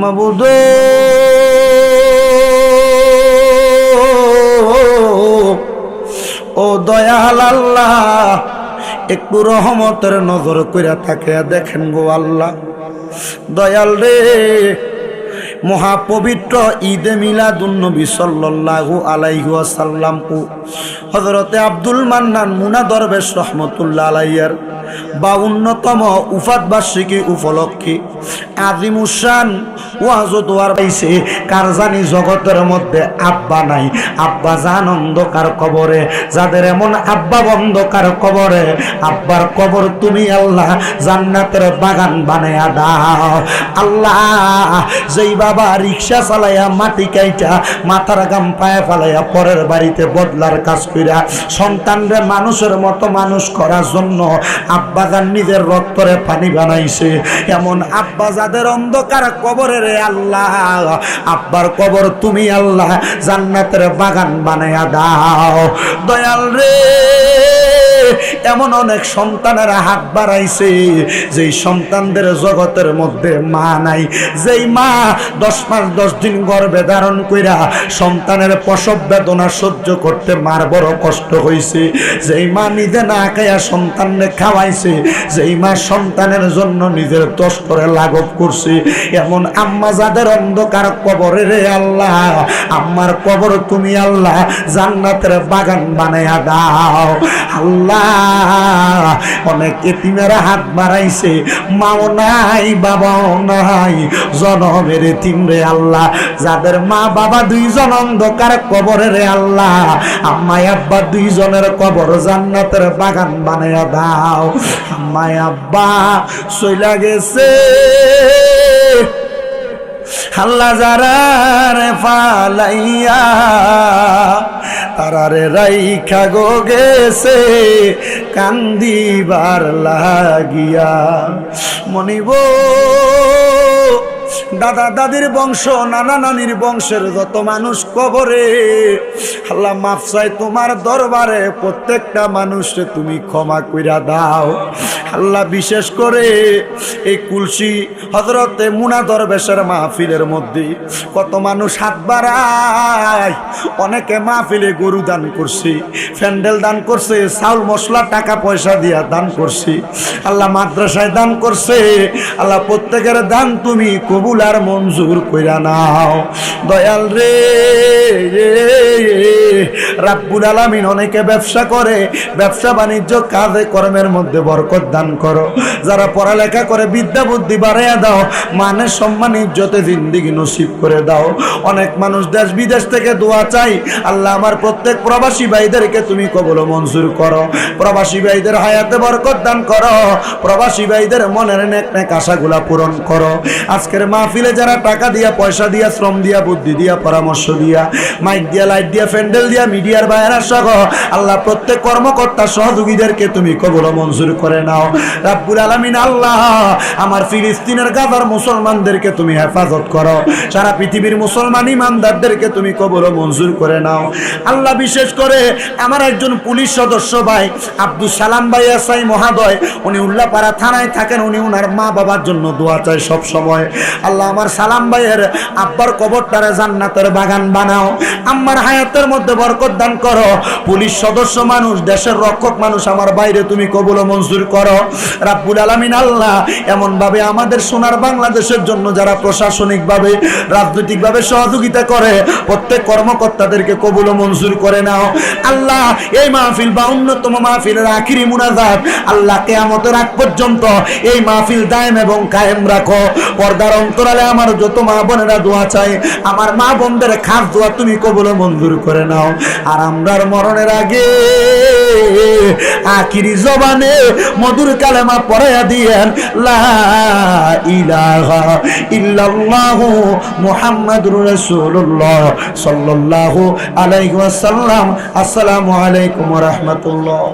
মাবুদ। ও দয়াল আল্লাহ একটু রহমতের নজর কইরা তাকে দেখেন গো আল্লাহ। দয়াল রে মহাপবিত্র ঈদে মিলাদুন্নবী সাল্লাল্লাহু আলাইহি ওয়াসাল্লাম ও হযরতে আব্দুল মান্নান মুনা দরবেশ রহমতুল্লাহ আলাইয়ার বাউন্নতম উফাত বার্ষিকী উপলক্ষে ওয়াজত ওয়ার পাইছে, কার জানি জগতের মধ্যে আব্বা নাই। আব্বা জান অন্ধকার কবরে, যাদের এমন আব্বা অন্ধকার কবরে, আব্বার কবর তুমি আল্লাহ জান্নাতের বাগান বানায়া দাও। আল্লাহ যেই বাবা রিক্সা চালাইয়া মাটি কাইটা, মাথার গাম পায়ে ফালাইয়া পরের বাড়িতে বদলার কাজ কইরা সন্তানরে মানুষের মতো মানুষ করার জন্য আব্বা গান নিজের রক্তরে পানি বানাইছে। এমন আব্বা যাদের অন্ধকার কবরে রে আল্লাহ, আব্বার কবর তুমি আল্লাহ, জান্নাতের বাগান বানাইয়া দাও। দয়াল রে। এমন অনেক সন্তানেরা হাত বাড়াইছে, যেই সন্তানদের জগতের মধ্যে মা নাই। যেই মা দশ মাস দশ দিন গর্ভে ধারণ কইরা সন্তানের প্রসব বেদনা সহ্য করতে মার বড় কষ্ট হয়েছে যেই মা নিজে না খাইয়া সন্তানকে খাওয়াইছে, যেই মা সন্তানের জন্য নিজের দোষ করে লাঘব করছে। এমন আম্মা যাদের অন্ধকার কবরে রে আল্লাহ, আম্মার কবর তুমি আল্লাহ জান্নাতের বাগান বানাইয়া দাও। আল্লাহ অনেক এতিমেরা হাত বাড়াইছে। মাও নাই, বাবাও নাই। জনমের এতিম রে আল্লাহ, যাদের মা বাবা দুইজন অন্ধকার কবরে রে আল্লাহ, আম্মাই আব্বা দুইজনের কবর জান্নাতের বাগান বানাইয়া দাও। আম্মাই আব্বা চইলা গেছে। আল্লাহ যারা রে ফালাইয়া তারারে রাইখা গো গেছে কান্দিবার লাগিয়া মনিব। দাদা দাদির বংশ, নানা নানির বংশের যত মানুষ কবরে, আল্লাহ মাফ চাই তোমার দরবারে, প্রত্যেকটা মানুষকে তুমি ক্ষমা কইরা দাও। আল্লাহ বিশেষ করে এই কুলসি হজরতে মুনা দরবেশের মাহফিলের মধ্যে কত মানুষ হাত বাড়ায়। অনেকে মাহফিলে গরু দান করছি ফ্যান্ডেল দান করছে, চাউল, মশলা, টাকা পয়সা দিয়া দান করছি। আল্লাহ মাদ্রাসায় দান করছে, আল্লাহ প্রত্যেকের দান তুমি কবুল আর মঞ্জুর কইরা নাও। দয়াল রে, রাব্বুল আলামিন অনেকে ব্যবসা করে, ব্যবসা বাণিজ্য, কাজে, কর্মের মধ্যে বরকত দান করো। যারা পড়ালেখা করে, বিদ্যা বুদ্ধি বাড়াইয়া দাও মানে সম্মান, ইজ্জতে জিন্দিগি নসিব করে দাও। অনেক মানুষ দেশ বিদেশ থেকে দোয়া চাই, আল্লাহ আমার প্রত্যেক প্রবাসী ভাইদেরকে তুমি কবল মঞ্জুর করো। প্রবাসী ভাইদের হায়াতে বরকত দান করো। প্রবাসী ভাইদের মনের নেক নেক আশাগুলা পূরণ করো। আজকের মাহফিলে যারা টাকা দিয়া, পয়সা দিয়া, শ্রম দিয়া, বুদ্ধি দিয়া, পরামর্শ দিয়া, মাইক দিয়া, লাইট দিয়া ফ্যান্ডেল দিয়া, মিডিয়ার বাইরা সহ আল্লাহ প্রত্যেক কর্মকর্তা সহযোগীদেরকে তুমি কবল মঞ্জুর করে নাও। রাব্বুল আলামিন আল্লাহ, আমার ফিলিস্তিনের গাজার মুসলমানদেরকে তুমি হেফাজত করো। সারা পৃথিবীর মুসলমান ইমানদারদেরকে তুমি কবল মঞ্জুর করে নাও। আল্লাহ বিশেষ করে আমার একজন পুলিশ সদস্য ভাই আব্দুল সালাম ভাই এসআই মহাদয়, উনি উল্লাপাড়া থানায় থাকেন, উনি উনার মা বাবার জন্য দোয়া চায় সব সময় আল্লাহ আমার সালাম ভাইয়ের আব্বার কবরটারে জান্নাতের বাগান বানাও। আমার হায়াতের মধ্যে বরকত দান করো। পুলিশ সদস্য মানুষ, দেশের রক্ষক মানুষ আমার বাইরে তুমি কবুল মঞ্জুর করো। রাব্বুল আলামিন আল্লাহ এমন ভাবে আমাদের সোনার বাংলাদেশের জন্য যারা প্রশাসনিক ভাবে রাজনৈতিক ভাবে সহযোগিতা করে, প্রত্যেক কর্মকর্তাদেরকে কবুল মঞ্জুর করে নাও। আল্লাহ, এই মাহফিল বা অন্যতম মাহফিলের আখিরি মুনাজাত আল্লাহ কেয়ামতের আগ পর্যন্ত এই মাহফিল দায়েম এবং কায়েম রাখো। পর্দার অন্তরালে আমার যত মা বোনেরা দোয়া চাই আমার মা বোনদের খাস দোয়া তুমি কবুল মঞ্জুর করে নাও। আর আমরার মরণের আগে আখিরি জবানে মধুর কালেমা পড়াইয়া দিয়েন আসসালামু আলাইকুম রাহমাতুল্লাহ।